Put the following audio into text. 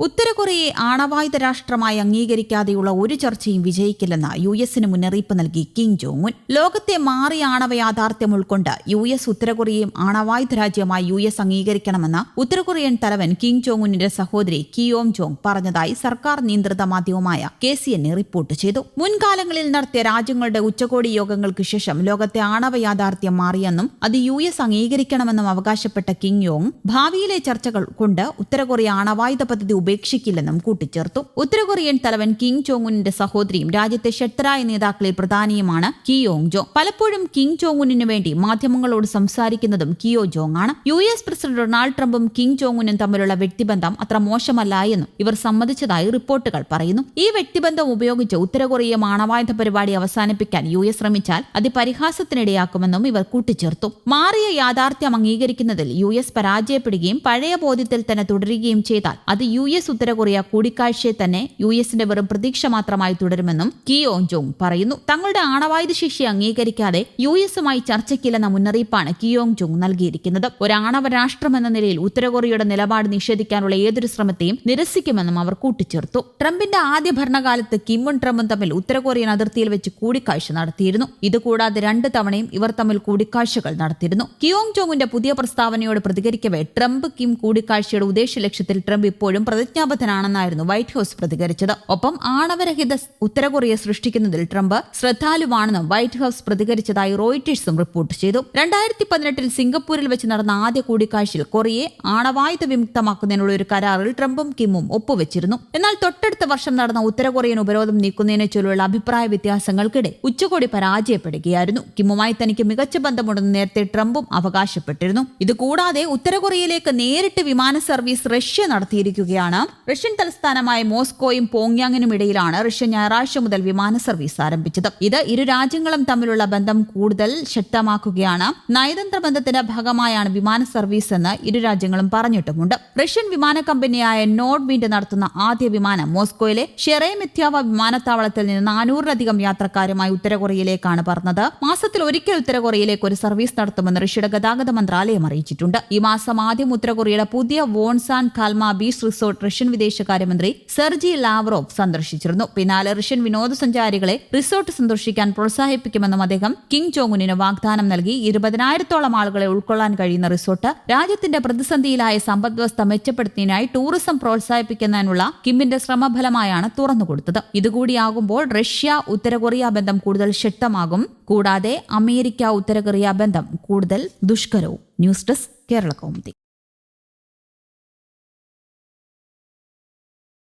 ഉത്തര കൊറിയയെ ആണവായുധ രാഷ്ട്രമായി അംഗീകരിക്കാതെയുള്ള ഒരു ചർച്ചയും വിജയിക്കില്ലെന്ന് യു എസിന് മുന്നറിയിപ്പ് നൽകി കിം ജോങ് ഉൻ ലോകത്തെ മാറിയ ആണവ യാഥാർത്ഥ്യം ഉൾക്കൊണ്ട് യു എസ് ഉത്തര കൊറിയയും ആണവായുധ രാജ്യമായി യു എസ് അംഗീകരിക്കണമെന്ന് ഉത്തര കൊറിയൻ തലവൻ കിം ജോങ് ഉന്നിന്റെ സഹോദരി കിയോം ജോങ് പറഞ്ഞതായി സർക്കാർ നിയന്ത്രിത മാധ്യമമായ കെ സി എൻ റിപ്പോർട്ട് ചെയ്തു. മുൻകാലങ്ങളിൽ നടത്തിയ രാജ്യങ്ങളുടെ ഉച്ചകോടി യോഗങ്ങൾക്ക് ശേഷം ലോകത്തെ ആണവ യാഥാർത്ഥ്യം മാറിയെന്നും അത് യു എസ് അംഗീകരിക്കണമെന്നും അവകാശപ്പെട്ട കിം യോങ് ഭാവിയിലെ ചർച്ചകൾ കൊണ്ട് ഉത്തര കൊറിയ ആണവായുധ പദ്ധതി ഉപേക്ഷിക്കില്ലെന്നും കൂട്ടിച്ചേർത്തു. ഉത്തരകൊറിയൻ തലവൻ കിം ചോങ്ങുനിന്റെ സഹോദരിയും രാജ്യത്തെ ശക്തരായ നേതാക്കളിൽ പ്രധാനിയുമാണ് കിയോങ് ജോ. പലപ്പോഴും കിം ചോങ്ങുനു വേണ്ടി മാധ്യമങ്ങളോട് സംസാരിക്കുന്നതും കിയോ ജോങ് ആണ്. യു എസ് പ്രസിഡന്റ് ഡൊണാൾഡ് ട്രംപും കിം ചോങ്ങുനും തമ്മിലുള്ള വ്യക്തിബന്ധം അത്ര മോശമല്ല എന്നും ഇവർ സമ്മതിച്ചതായി റിപ്പോർട്ടുകൾ പറയുന്നു. ഈ വ്യക്തിബന്ധം ഉപയോഗിച്ച് ഉത്തരകൊറിയ മാണവായുധ പരിപാടി അവസാനിപ്പിക്കാൻ യു എസ് ശ്രമിച്ചാൽ അത് പരിഹാസത്തിനിടയാക്കുമെന്നും ഇവർ കൂട്ടിച്ചേർത്തു. മാറിയ യാഥാർത്ഥ്യം അംഗീകരിക്കുന്നതിൽ യു എസ് പരാജയപ്പെടുകയും പഴയ ബോധ്യത്തിൽ തന്നെ തുടരുകയും ചെയ്താൽ അത് യു എസ് ഉത്തര കൊറിയ കൂടിക്കാഴ്ചയെ തന്നെ യു എസിന്റെ വെറും പ്രതീക്ഷ മാത്രമായി തുടരുമെന്നും കിയോ ജോങ് പറയുന്നു. തങ്ങളുടെ ആണവായുധ ശേഷി അംഗീകരിക്കാതെ യു എസുമായി ചർച്ചയ്ക്കില്ലെന്ന മുന്നറിയിപ്പാണ് കിയോങ് ജോങ് നൽകിയിരിക്കുന്നത്. ഒരു ആണവ രാഷ്ട്രമെന്ന നിലയിൽ ഉത്തര കൊറിയയുടെ നിലപാട് നിഷേധിക്കാനുള്ള ഏതൊരു ശ്രമത്തെയും നിരസിക്കുമെന്നും അവർ കൂട്ടിച്ചേർത്തു. ട്രംപിന്റെ ആദ്യ ഭരണകാലത്ത് കിമ്മും ട്രംപും തമ്മിൽ ഉത്തര കൊറിയൻ അതിർത്തിയിൽ വെച്ച് കൂടിക്കാഴ്ച നടത്തിയിരുന്നു. ഇതുകൂടാതെ രണ്ട് തവണയും ഇവർ തമ്മിൽ കൂടിക്കാഴ്ചകൾ നടത്തിയിരുന്നു. കിയോങ് ജോങ്ങിന്റെ പുതിയ പ്രസ്താവനയോട് പ്രതികരിക്കവേ ട്രംപ് കിം കൂടിക്കാഴ്ചയുടെ ഉദ്ദേശ ലക്ഷ്യത്തിൽ ട്രംപ് ഇപ്പോഴും പ്രതിജ്ഞാബദ്ധനാണെന്നായിരുന്നു വൈറ്റ് ഹൌസ് പ്രതികരിച്ചത്. ഒപ്പം ആണവരഹിത ഉത്തര കൊറിയ സൃഷ്ടിക്കുന്നതിൽ ട്രംപ് ശ്രദ്ധാലുവാണെന്നും വൈറ്റ് ഹൌസ് പ്രതികരിച്ചതായി റോയിറ്റേഴ്സും റിപ്പോർട്ട് ചെയ്തു. രണ്ടായിരത്തി പതിനെട്ടിൽ സിംഗപ്പൂരിൽ വെച്ച് നടന്ന ആദ്യ കൂടിക്കാഴ്ചയിൽ കൊറിയയെ ആണവായുധ വിമുക്തമാക്കുന്നതിനുള്ള ഒരു കരാറിൽ ട്രംപും കിമ്മും ഒപ്പുവെച്ചിരുന്നു. എന്നാൽ തൊട്ടടുത്ത വർഷം നടന്ന ഉത്തര കൊറിയൻ ഉപരോധം നീക്കുന്നതിനെ ചൊല്ലുള്ള അഭിപ്രായ വ്യത്യാസങ്ങൾക്കിടെ ഉച്ചകോടി പരാജയപ്പെടുകയായിരുന്നു. കിമ്മുമായി തനിക്ക് മികച്ച ബന്ധമുണ്ടെന്ന് നേരത്തെ ട്രംപും അവകാശപ്പെട്ടിരുന്നു. ഇതുകൂടാതെ ഉത്തര കൊറിയയിലേക്ക് നേരിട്ട് വിമാന സർവീസ് റഷ്യ നടത്തിയിരിക്കുകയാണ് റഷ്യൻ തലസ്ഥാനമായ മോസ്കോയും പോങ്യാങ്ങിനും ഇടയിലാണ് റഷ്യ ഞായറാഴ്ച മുതൽ വിമാന സർവീസ് ആരംഭിച്ചത്. ഇത് ഇരു രാജ്യങ്ങളും തമ്മിലുള്ള ബന്ധം കൂടുതൽ ശക്തമാക്കുകയാണ്. നയതന്ത്ര ബന്ധത്തിന്റെ ഭാഗമായാണ് വിമാന സർവീസ് എന്ന് ഇരു രാജ്യങ്ങളും പറഞ്ഞിട്ടുമുണ്ട്. റഷ്യൻ വിമാന കമ്പനിയായ നോഡ് വിൻഡ് നടത്തുന്ന ആദ്യ വിമാനം മോസ്കോയിലെ ഷെറേമിത്യാവ വിമാനത്താവളത്തിൽ നിന്ന് നാനൂറിലധികം യാത്രക്കാരുമായി ഉത്തര കൊറിയയിലേക്കാണ് പറഞ്ഞത് മാസത്തിൽ ഒരിക്കൽ ഉത്തര കൊറിയയിലേക്ക് ഒരു സർവീസ് നടത്തുമെന്ന് റഷ്യയുടെ ഗതാഗത മന്ത്രാലയം അറിയിച്ചിട്ടുണ്ട്. ഈ മാസം ആദ്യം ഉത്തര കൊറിയയുടെ പുതിയ Wonsan Kalma beach resort Russian വിദേശകാര്യമന്ത്രി സെർജി ലാവ്റോവ് സന്ദർശിച്ചിരുന്നു. പിന്നാലെ റഷ്യൻ വിനോദസഞ്ചാരികളെ റിസോർട്ട് സന്ദർശിക്കാൻ പ്രോത്സാഹിപ്പിക്കുമെന്നും അദ്ദേഹം കിങ് ചോങ്ങുനിന് വാഗ്ദാനം നൽകി. ഇരുപതിനായിരത്തോളം ആളുകളെ ഉൾക്കൊള്ളാൻ കഴിയുന്ന റിസോർട്ട് രാജ്യത്തിന്റെ പ്രതിസന്ധിയിലായ സമ്പദ്വ്യവസ്ഥ മെച്ചപ്പെടുത്തുന്നതിനായി ടൂറിസം പ്രോത്സാഹിപ്പിക്കുന്നതിനുള്ള കിമ്മിന്റെ ശ്രമഫലമായാണ് തുറന്നുകൊടുത്തത്. ഇതുകൂടിയാകുമ്പോൾ റഷ്യ ഉത്തര കൊറിയ ബന്ധം കൂടുതൽ ശക്തമാകും. കൂടാതെ അമേരിക്ക ഉത്തര കൊറിയ ബന്ധം കൂടുതൽ ദുഷ്കരവും. News desk Kerala Kaumudi.